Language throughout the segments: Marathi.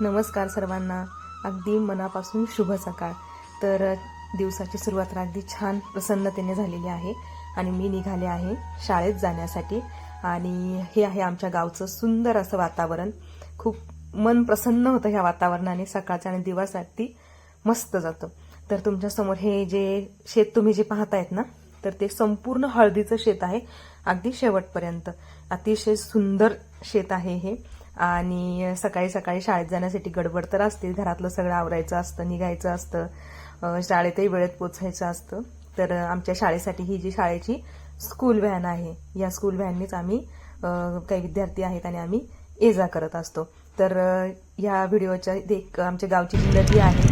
नमस्कार सर्वांना. अगदी मनापासून शुभ सकाळ. तर दिवसाची सुरुवात अगदी छान प्रसन्नतेने झालेली आहे आणि मी निघाले आहे शाळेत जाण्यासाठी आणि हे आहे आमच्या गावचं सुंदर असं वातावरण. खूप मन प्रसन्न होतं ह्या वातावरणाने सकाळचं आणि दिवस अगदी मस्त जातं. तर तुमच्यासमोर हे जे शेत तुम्ही जे पाहतायत ना तर ते संपूर्ण हळदीचं शेत आहे. अगदी शेवटपर्यंत. अतिशय सुंदर शेत आहे हे. आणि सकाळी सकाळी शाळेत जाण्यासाठी गडबड तर असते घरातलं सगळं आवरायचं असतं निघायचं असतं शाळेतही वेळेत पोचायचं असतं. तर आमच्या शाळेसाठी ही जी शाळेची स्कूल व्हॅन आहे या स्कूल व्हॅननीच आम्ही काही विद्यार्थी आहेत आणि आम्ही ये जा करत असतो. तर ह्या व्हिडिओच्या एक आमच्या गावची जी नदी आहे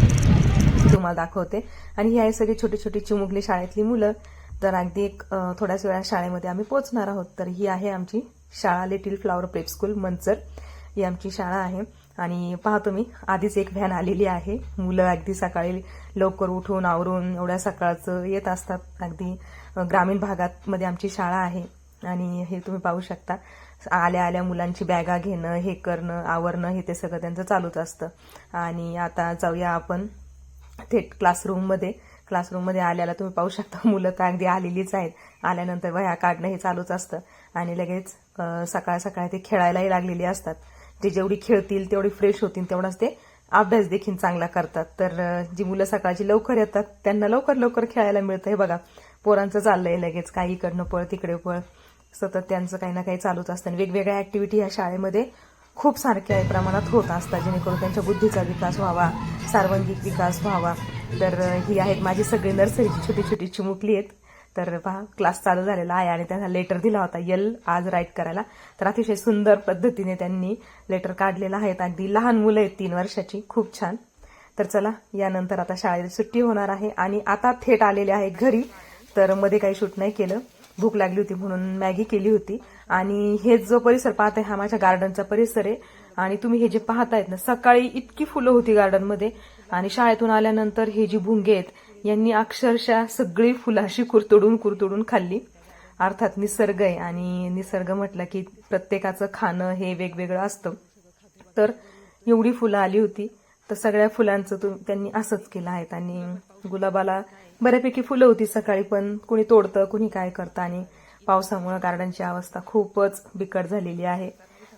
ती तुम्हाला दाखवते. आणि ही आहे सगळी छोटी छोटी चिमुकली शाळेतली मुलं. तर अगदी एक थोड्याच वेळा शाळेमध्ये आम्ही पोचणार आहोत. तर ही आहे आमची शाळा little flower prep school Manchar. ही आमची शाळा आहे. आणि पहा तुम्ही आधीच एक व्हॅन आलेली आहे. मुलं अगदी सकाळी लवकर उठून आवरून एवढ्या सकाळचं येत असतात. अगदी ग्रामीण भागात मध्ये आमची शाळा आहे. आणि हे तुम्ही पाहू शकता. आल्या आल्या मुलांची बॅगा घेणं हे करणं आवरणं हे ते सगळं त्यांचं चालूच असतं. आणि आता जाऊया आपण थेट क्लासरूममध्ये क्लासरूममध्ये आल्याला तुम्ही पाहू शकता मुलं तर अगदी आलेलीच आहेत. आल्यानंतर वह्या काढणं हे चालूच असतं. आणि लगेच सकाळ सकाळी ते खेळायलाही लागलेली असतात. ते जेवढी खेळतील तेवढी फ्रेश होतील तेवढाच ते अभ्यास देखील चांगला करतात. तर जी मुलं सकाळची लवकर येतात त्यांना लवकर लवकर खेळायला मिळतं. हे बघा पोरांचं चाललंय लगेच. काही इकडनं पळ तिकडे पळ. सतत त्यांचं काही ना काही चालूच असतं. आणि वेगवेगळ्या ऍक्टिव्हिटी या शाळेमध्ये खूप सारख्या प्रमाणात होत असतात. जेणेकरून त्यांच्या बुद्धीचा विकास व्हावा सार्वंगिक विकास व्हावा. तर ही आहेत माझी सगळी नर्सरीची छोटी छोटी चिमुकली आहेत. तर पहा क्लास चालू झालेला आहे आणि त्यांना लेटर दिला होता यल आज राईट करायला. तर अतिशय सुंदर पद्धतीने त्यांनी लेटर काढलेला आहेत. अगदी लहान मुलं आहेत तीन वर्षाची. खूप छान. तर चला यानंतर आता शाळेत सुट्टी होणार आहे आणि आता थेट आलेले आहे घरी. तर मध्ये काही शूट नाही केलं. भूक लागली होती म्हणून मॅगी केली होती. आणि हे जो परिसर पाहत आहे हा माझ्या गार्डनचा परिसर आहे. आणि तुम्ही हे जे पाहतायत ना सकाळी इतकी फुलं होती गार्डनमध्ये आणि शाळेतून आल्यानंतर हे जी भुंगे आहेत यांनी अक्षरशः सगळी फुलाशी कुरतडून कुरतडून खाल्ली. अर्थात निसर्ग आहे आणि निसर्ग म्हटलं की प्रत्येकाचं खाणं हे वेगवेगळं असतं. तर एवढी फुलं आली होती तर सगळ्या फुलांचं त्यांनी असंच केलं आहे. आणि गुलाबाला बऱ्यापैकी फुलं होती सकाळी पण कुणी तोडतं कुणी काय करतं आणि पावसामुळे गार्डनची अवस्था खूपच बिकट झालेली आहे.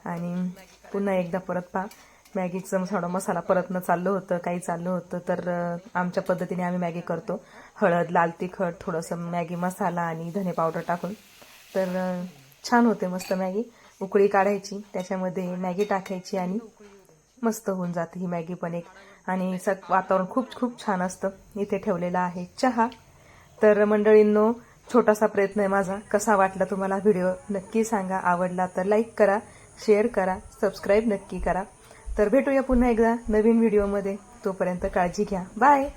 आणि पुन्हा एकदा परत पहा. मॅगीचं थोडा मसाला परतनं चाललं होतं काही चाललं होतं तर आमच्या पद्धतीने आम्ही मॅगी करतो. हळद लाल तिखट थोडंसं मॅगी मसाला आणि धने पावडर टाकून. तर छान होते मस्त मॅगी. उकळी काढायची त्याच्यामध्ये मॅगी टाकायची आणि मस्त होऊन जाते ही मॅगी पण एक. आणि सग वातावरण खूप खूप छान असतं. इथे ठेवलेलं आहे चहा. तर मंडळींनो छोटासा प्रयत्न आहे माझा. कसा वाटला तुम्हाला व्हिडिओ नक्की सांगा. आवडला तर लाईक करा शेअर करा सबस्क्राईब नक्की करा. तर भेटूया पुन्हा एकदा नवीन व्हिडिओमध्ये तोपर्यंत काळजी घ्या. बाय